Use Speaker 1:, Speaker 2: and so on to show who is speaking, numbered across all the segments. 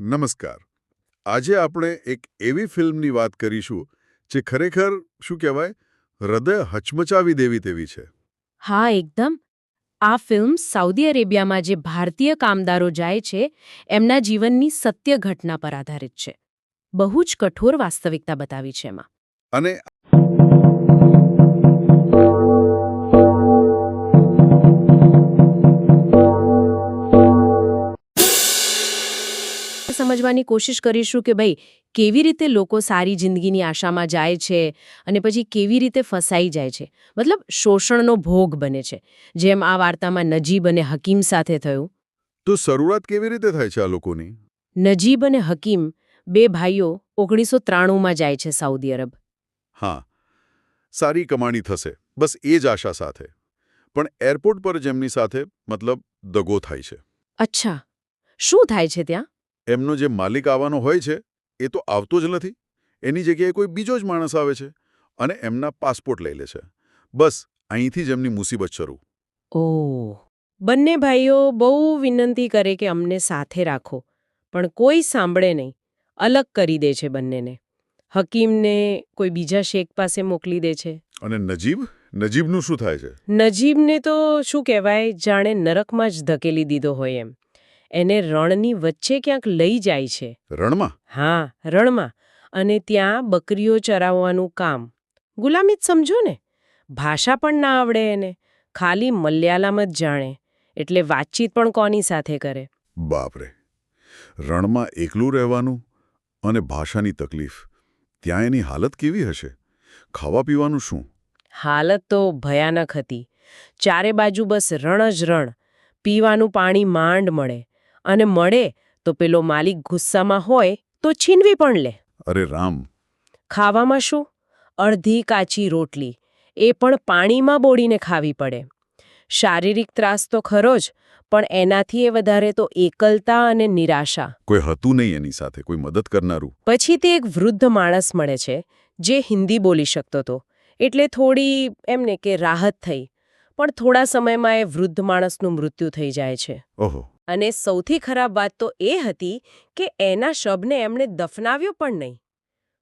Speaker 1: નમસ્કાર. આજે આપણે એક એવી ફિલ્મની વાત કરીશું જે ખરેખર શું કહેવાય? હૃદય હચમચાવી દેવી તેવી છે.
Speaker 2: હા એકદમ. આ ફિલ્મ સાઉદી અરેબિયામાં જે ભારતીય કામદારો જાય છે એમના જીવનની સત્ય ઘટના પર આધારિત છે. બહુ જ કઠોર વાસ્તવિકતા બતાવી છે એમાં.
Speaker 1: અને
Speaker 2: સમજવાની કોશિશ કરીશું કે ભાઈ કેવી રીતે લોકો સારી જિંદગીની આશામાં જાય છે અને પછી કેવી રીતે ફસાઈ જાય છે. મતલબ શોષણનો ભોગ બને છે. જેમ આ વાર્તામાં નજીબ અને હકીમ સાથે થયું.
Speaker 1: તો શરૂઆત કેવી રીતે થાય છે આ લોકોની?
Speaker 2: નજીબ અને હકીમ બે ભાઈઓ ઓગણીસો ત્રાણુંમાં જાય છે સાઉદી અરબ.
Speaker 1: હા. સારી કમાણી થશે. બસ એ જ આશા સાથે. પણ એરપોર્ટ પર જેમની સાથે મતલબ દગો થાય છે.
Speaker 2: અચ્છા. શું થાય છે ત્યાં?
Speaker 1: એમનો જે માલિક આવવાનો હોય છે એ તો આવતો જ નથી. એની જગ્યાએ કોઈ બીજો જ માણસ આવે છે અને એમના પાસપોર્ટ લઈ લે છે. બસ અહીંથી જ એમની મુસીબત શરૂ.
Speaker 2: ઓહ બંને ભાઈઓ બહુ વિનંતી કરે કે અમને સાથે રાખો પણ કોઈ સાંભળે નહીં. અલગ કરી દે છે બંનેને. હકીમને કોઈ બીજા શેખ પાસે મોકલી દે છે.
Speaker 1: અને નજીબ? નજીબનું શું થાય છે?
Speaker 2: નજીબને તો શું કહેવાય જાણે નરકમાં જ ધકેલી દીધો હોય એમ. એને રણની વચ્ચે ક્યાંક લઈ જાય છે.
Speaker 1: રણમાં?
Speaker 2: હા રણમાં. અને ત્યાં બકરીઓ ચરાવવાનું કામ. ગુલામી જ સમજો ને. ભાષા પણ ના આવડે એને. ખાલી મલયાલમ જ જાણે. એટલે વાતચીત પણ કોની સાથે કરે?
Speaker 1: બાપરે. રણમાં એકલું રહેવાનું અને ભાષાની તકલીફ. ત્યાં એની હાલત કેવી હશે? ખાવા પીવાનું શું?
Speaker 2: હાલત તો ભયાનક હતી. ચારે બાજુ બસ રણ જ રણ. પીવાનું પાણી માંડ મળે. અને મળે તો પેલો માલિક ગુસ્સામાં હોય તો છીનવી પણ લે.
Speaker 1: અરે રામ.
Speaker 2: ખાવામાં શું? અડધી કાચી રોટલી. એ પણ પાણીમાં બોળીને ખાવી પડે. શારીરિક ત્રાસ તો ખરો જ પણ એનાથી એ વધારે તો એકલતા અને નિરાશા.
Speaker 1: કોઈ હતું નહીં એની સાથે કોઈ મદદ કરનારું.
Speaker 2: પછી તે એક વૃદ્ધ માણસ મળે છે જે હિન્દી બોલી શકતો હતો. એટલે થોડી એમને કે રાહત થઈ. પણ થોડા સમયમાં એ વૃદ્ધ માણસનું મૃત્યુ થઈ જાય છે.
Speaker 1: ઓહો.
Speaker 2: અને સૌથી ખરાબ વાત તો એ હતી કે એના શબને એમણે દફનાવ્યો પણ નહીં.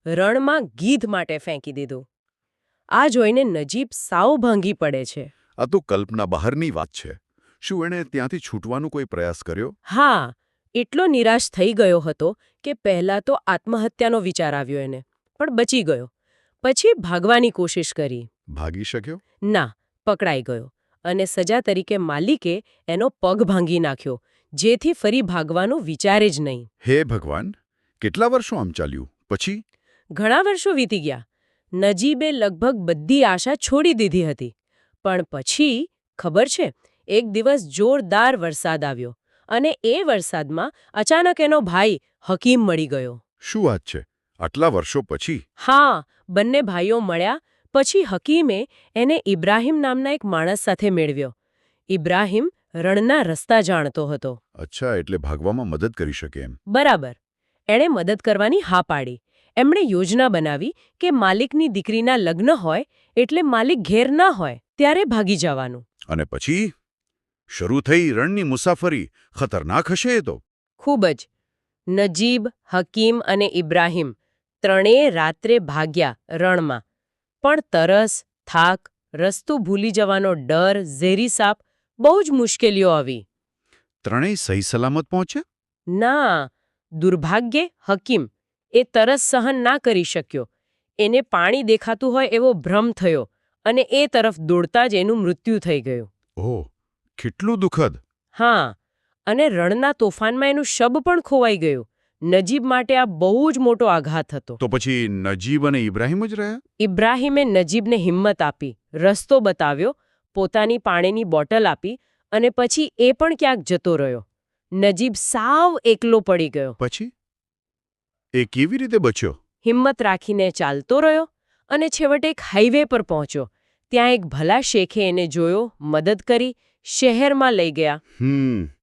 Speaker 2: રણમાં ગીધ માટે ફેંકી દીધું. આ જોઈને નજીબ સાવ ભાંગી પડે છે.
Speaker 1: આ તો કલ્પના બહારની વાત છે. શું એણે ત્યાંથી છૂટવાનો કોઈ પ્રયાસ કર્યો?
Speaker 2: હા એટલો નિરાશ થઈ ગયો હતો કે પહેલા તો આત્મહત્યાનો વિચાર આવ્યો એને પણ બચી ગયો. પછી ભાગવાની કોશિશ કરી.
Speaker 1: ભાગી શક્યો?
Speaker 2: ના પકડાઈ ગયો અને સજા તરીકે માલિકે એનો પગ ભાંગી નાખ્યો. જેથી ફરી ભાગવાનું વિચારે જ નહીં.
Speaker 1: હે ભગવાન કેટલા વર્ષો આમ ચાલ્યું? પછી?
Speaker 2: ઘણા વર્ષો વીતી ગયા. નજીબે લગભગ બધી આશા છોડી દીધી હતી. પણ પછી ખબર છે એક દિવસ જોરદાર વરસાદ આવ્યો અને એ વરસાદમાં અચાનક એનો ભાઈ હકીમ મળી ગયો.
Speaker 1: શું વાત છે? આટલા વર્ષો પછી?
Speaker 2: હા બંને ભાઈઓ મળ્યા પછી હકીમે એને ઇબ્રાહિમ નામના એક માણસ સાથે મેળવ્યો. ઇબ્રાહિમ રણના રસ્તા જાણતો હતો.
Speaker 1: અચ્છા એટલે ભાગવામાં મદદ કરી શકે એમ.
Speaker 2: બરાબર. એણે મદદ કરવાની હા પાડી. એમણે યોજના બનાવી કે માલિકની દીકરીના લગ્ન હોય એટલે માલિક ઘેર ના હોય ત્યારે ભાગી જવાનું.
Speaker 1: અને પછી? શરૂ થઈ રણની મુસાફરી. ખતરનાક હશે એ તો.
Speaker 2: ખૂબ જ. નજીબ હકીમ અને ઇબ્રાહિમ ત્રણેય રાત્રે ભાગ્યા રણમાં. પણ તરસ થાક રસ્તું ભૂલી જવાનો ડર ઝેરી સાપ બહુ જ મુશ્કેલીઓ આવી.
Speaker 1: ત્રણેય સહી સલામત પહોંચ્યા?
Speaker 2: ના દુર્ભાગ્યે હકીમ એ તરસ સહન ના કરી શક્યો. એને પાણી દેખાતું હોય એવો ભ્રમ થયો અને એ તરફ દોડતા જ એનું મૃત્યુ થઈ ગયું.
Speaker 1: ઓહ કેટલું દુઃખદ.
Speaker 2: હા અને રણના તોફાનમાં એનું શબ પણ ખોવાઈ ગયું. નજીબ માટે આ બહુ જ મોટો આઘાત હતો.
Speaker 1: તો પછી નજીબ અને ઇબ્રાહીમ જ રહ્યા?
Speaker 2: ઇબ્રાહિમે નજીબને હિંમત આપી રસ્તો બતાવ્યો પોતાની પાણીની બોટલ આપી અને પછી એ પણ ક્યાંક જતો રહ્યો. નજીબ સાવ એકલો પડી ગયો.
Speaker 1: પછી? એ કેવી રીતે બચ્યો?
Speaker 2: હિંમત રાખીને ચાલતો રહ્યો અને છેવટે એક હાઈવે પર પહોંચ્યો. ત્યાં એક ભલા શેખે એને જોયો મદદ કરી શહેરમાં લઈ ગયા.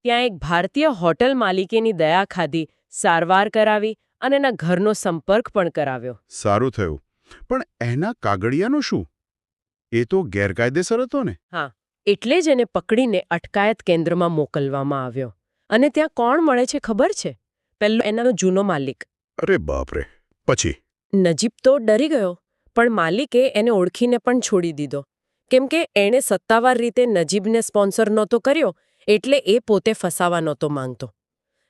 Speaker 2: ત્યાં એક ભારતીય હોટલ માલિકેની દયા ખાધી સારવાર કરાવી અને એના ઘરનો સંપર્ક પણ કરાવ્યો.
Speaker 1: સારું થયું. પણ એના કાગળિયાનું શું? એ તો ગેરકાયદેસર હતો ને.
Speaker 2: હા એટલે જ એને પકડીને અટકાયત કેન્દ્રમાં મોકલવામાં આવ્યો. અને ત્યાં કોણ મળે છે ખબર છે? પહેલો એનાનો જૂનો માલિક.
Speaker 1: અરે બાપરે. પછી?
Speaker 2: નજીબ તો ડરી ગયો પણ માલિકે એને ઓળખીને પણ છોડી દીધો. કેમ કે એણે સત્તાવાર રીતે નજીબને સ્પોન્સર નહોતો કર્યો એટલે એ પોતે ફસાવા નહોતો માંગતો.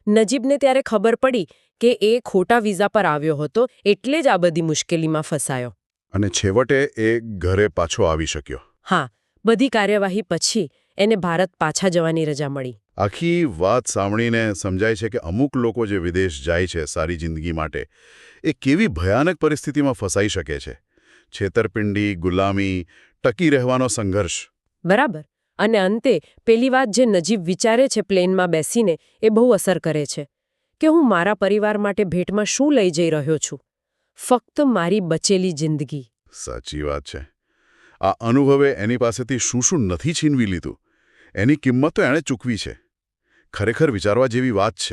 Speaker 2: નજીબને ત્યારે ખબર પડી કે એ ખોટા વિઝા પર આવ્યો હતો એટલે જ આ બધી મુશ્કેલીમાં ફસાયો.
Speaker 1: અને છેવટે એ ઘરે પાછો આવી શક્યો.
Speaker 2: હા બધી કાર્યવાહી પછી એને ભારત પાછા જવાની રજા મળી.
Speaker 1: આખી વાત સાંભળીને સમજાય છે કે અમુક લોકો જે વિદેશ જાય છે સારી જિંદગી માટે એ કેવી ભયાનક પરિસ્થિતિમાં ફસાઈ શકે છે. છેતરપિંડી ગુલામી ટકી રહેવાનો સંઘર્ષ.
Speaker 2: બરાબર. અને અંતે પેલી વાત જે નજીબ વિચારે છે પ્લેનમાં બેસીને એ બહુ અસર કરે છે. કે હું મારા પરિવાર માટે ભેટમાં શું લઈ જઈ રહ્યો છું? ફક્ત મારી બચેલી જિંદગી.
Speaker 1: સાચી વાત છે. આ અનુભવે એની પાસેથી શું શું નથી છીનવી લીધું? એની કિંમત તો એણે ચૂકવી છે. ખરેખર વિચારવા જેવી વાત છે.